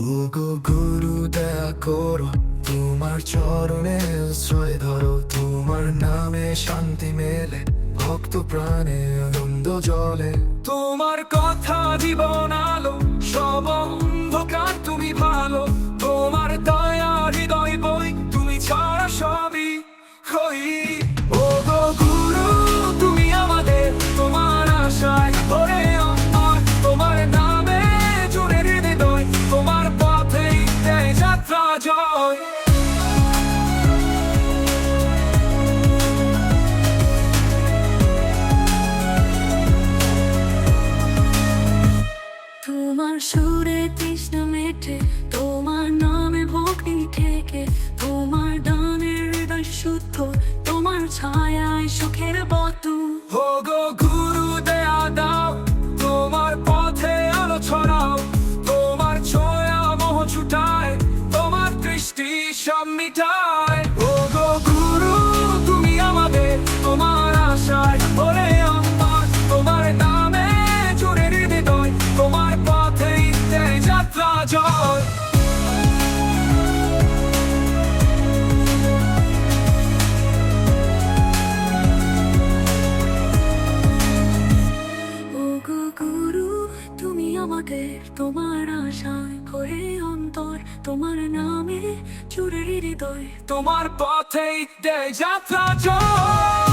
ওগো গুরু দয়া করো তোমার চরণে আশ্রয় ধরো, তোমার নামে শান্তি মেলে ভক্ত প্রাণে আনন্দ জলে। তোমার কথা জীবন আলো, সব অন্ধকার তুমি ভালো। আশায় করে অন্তর তোমার নামে চুরের হৃদয়। তোমার পথেই দেয় যাত্রা জয়।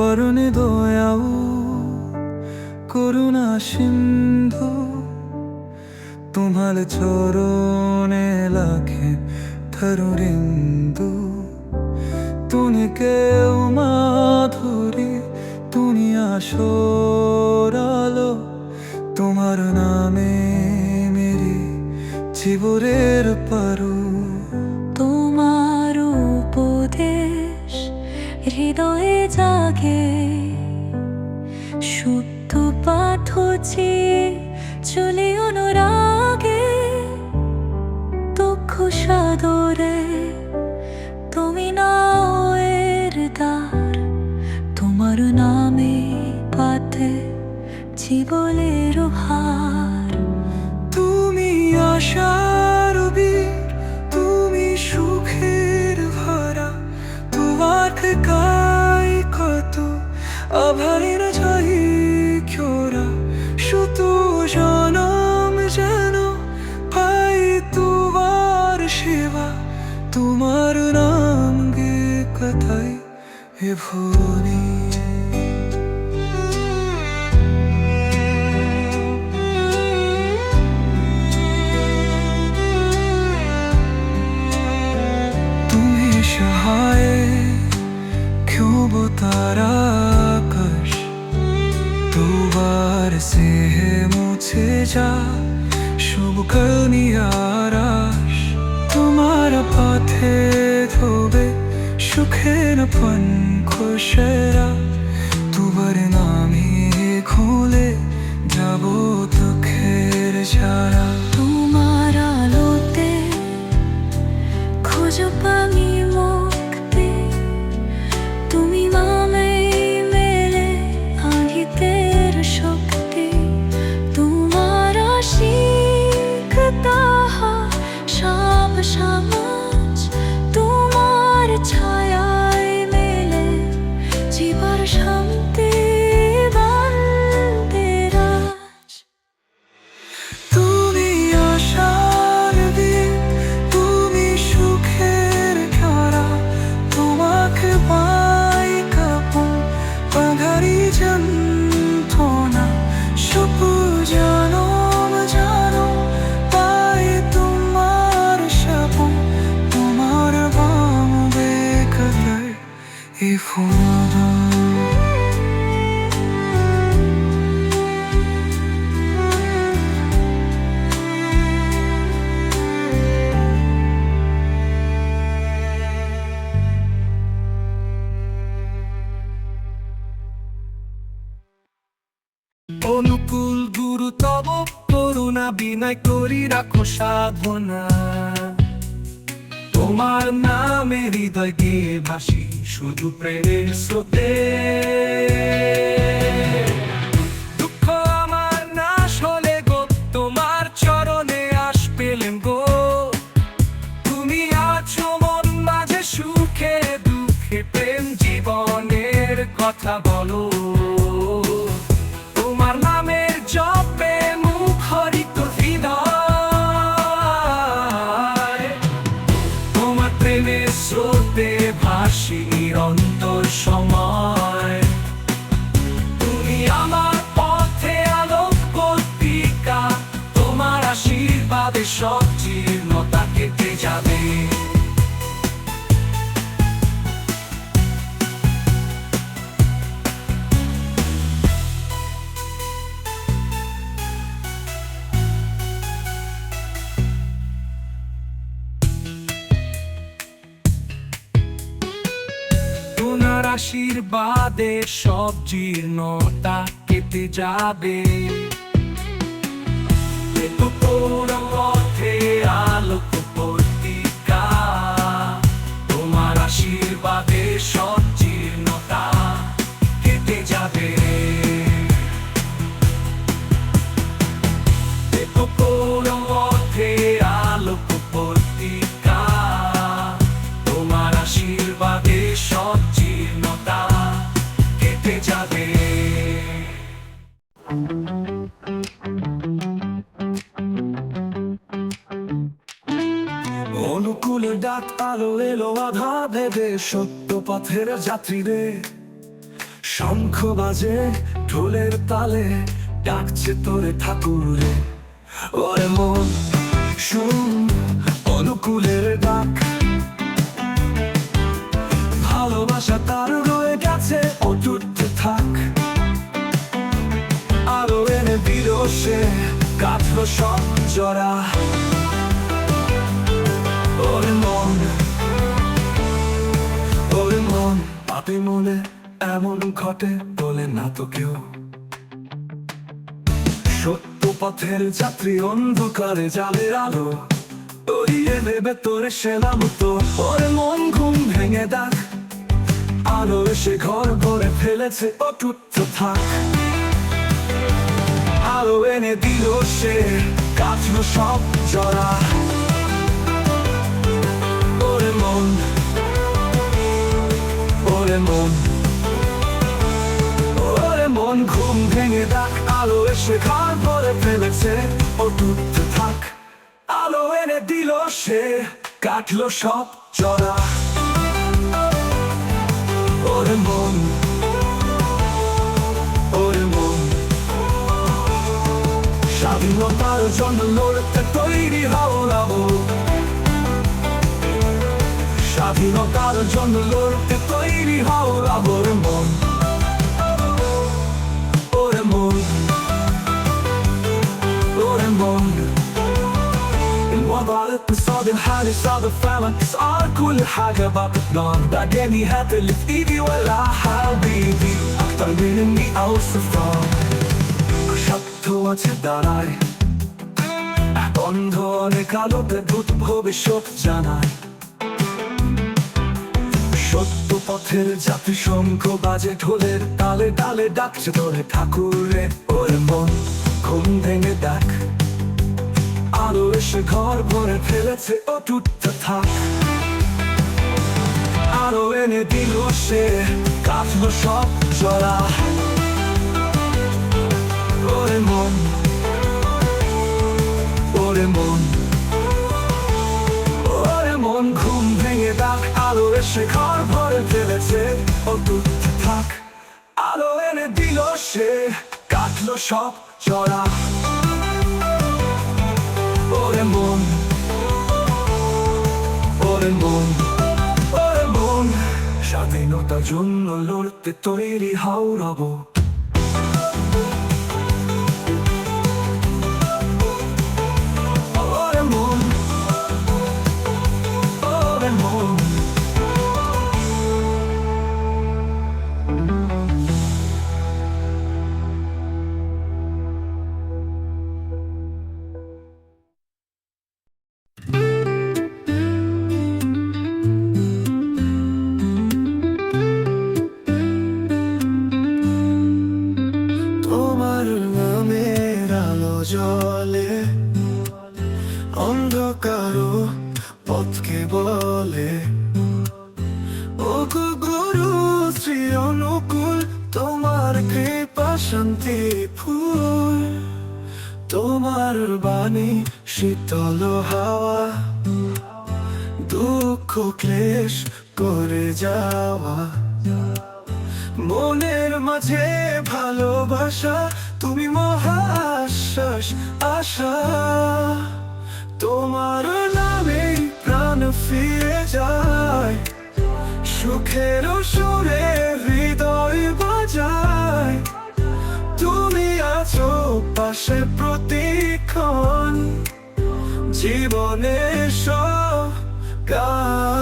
পরনে দয়াও করুণা সিন্ধু। তোমার চরণে লাখে থরুরিন্দু তুমি কেউ মাধুরী তুমি নাও এর দ্বার, তোমার নামে পাতে জীবনের ভার তুমি আশার তুমি সুখের তোমার গাই সেবা, তোমার নাম তাই এ ভনী সহায় ক্ষোভ তারা দুবার সে মুছে যা, শুভ কর্ণী আরাস তোমার পথে ধোবে সুখের পন পঙ্খসেরা তোমার নামে খুলে যাব তো খের ছাড়া। অনুকূল গুরু, তব করুণা বিনয় করি, রাখো সাধনা। তোমার নামে হৃদয় গিয়ে ভাসি, শুধু প্রেমের স্রোতে। দুঃখ গো, তোমার চরণে আস গো। তুমি মাঝে সুখে, দুঃখে জীবনের কথা সব জীর্ণতা কেটে যাবে আশীর্বাদে সব জীর্ণতা কেটে যাবে। অনুকূলে ডাক আলো এলো আধা ভেবে সত্য পথের যাত্রীরে শঙ্খ বাজে ঢোলের তালে, ডাকছে তোরে ঠাকুরে ওরে মন, শুন, অনুকূলের ডাক। ভালোবাসা তার রয়ে গেছে অটুট সব জরা। ওরে মন ওরে মন। পাপে মনে এমন ঘটে বলে না তো কেউ। সত্য পথের যাত্রী অন্ধকারে জালের আলো। তরিয়ে নেবে তোরে সেলা মতো। ওরে মন ঘুম ভেঙে ডাক আলো এসে ঘর ভরে ফেলেছে অটুট থাক। আলো এনে দিল সে কাটলো সব জরা। ওরে মন ওরে মন ওরে মন, ঘুম ভেঙে ডাক, আলো এসে ঘর ভরে ফেলেছে ও ডুবতে থাক। আলো এনে দিল সে কাটলো সব জরা। ওরে মন স্বাধীনতার জন্য লড়তে তৈরি হাওড়াবো স্বাধীনতার জন্য লড়তে তৈরি হাওড়াবো রে মন ওরে মন ওরে món الوضع الاقتصادي الحالي صعب افهمك اسعار كل حاجة بقت نار بعدين هات اللي في ايدي ولا حبيبي اكتر من اني اوصفها শক্ত আছে দাঁড়ায়। অন্ধনে কালোতে ভূত ভবিষ্যৎ জানায়। সত্য পথের শঙ্খ বাজে ঢোলের তালে তালে ডাকছে তোরে ঠাকুরে, ওরে মন ঘুম ভেঙে ডাক আলো এসে ঘর ভরে ফেলেছে, অটুট থাক। আলো এনে দিল সে কাটলো সব জলা ওরে মন ওরে মন ওরে মন ঘুম ভেঙে ডাক আলো এসে ঘর ভরে ফেলেছে। ও থাক, আলো এনে দিল সে, কাটলো সব চড়া। ওরে মন ওরে মন ওরে মন স্বাধীনতার জন্য লড়তে তৈরি হাওড়াবো môn তোমার নামের জলে অন্ধকারও পথকে বল। ও গো গুরু, শ্রী অনুকূল, তোমার কৃপা শান্তি ফুল। তোমার বাণী শীতল হাওয়া, দুঃখ ক্লেশ করে যাওয়া। মনের মাঝে ভালোবাসা, তুমি মহাশ্বাস আশা। সুখের সুরে হৃদয় বাজায়। তুমি আছো পাশে প্রতিক্ষণ। জীবনের সব গায়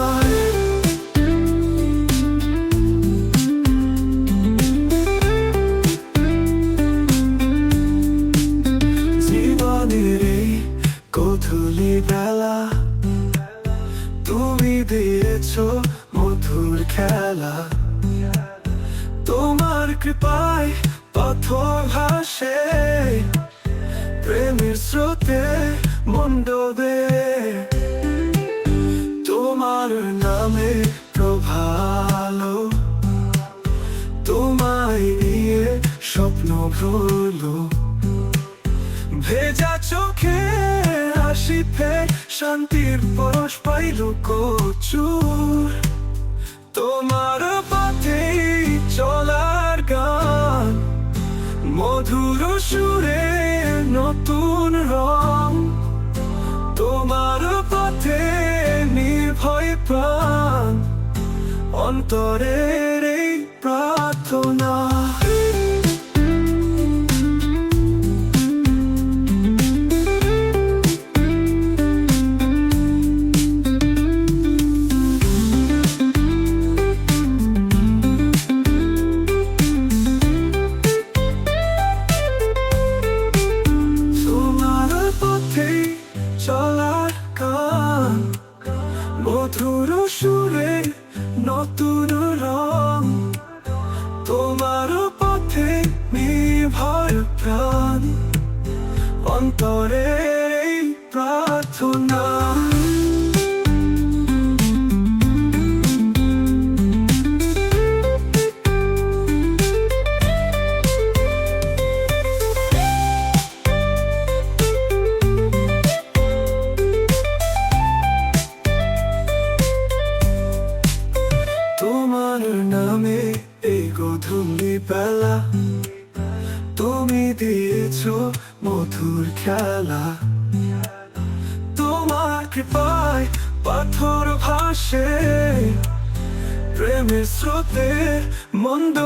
ভুলো ভেজা চোখে আসি ফের, শান্তির পরশ পাইল কচুর। তোমার পথে চলার গান, মধুর সুরে নতুন রং। তোমার পথে নির্ভয় প্রাণ অন্তরের মধুর সুরে নতুন রং তোমার পথে নির্ভর প্রাণ অন্তরে প্রার্থনা। খেলা। তোমার কৃপায় পাথর ভাসে প্রেমের স্রোতে মন্দ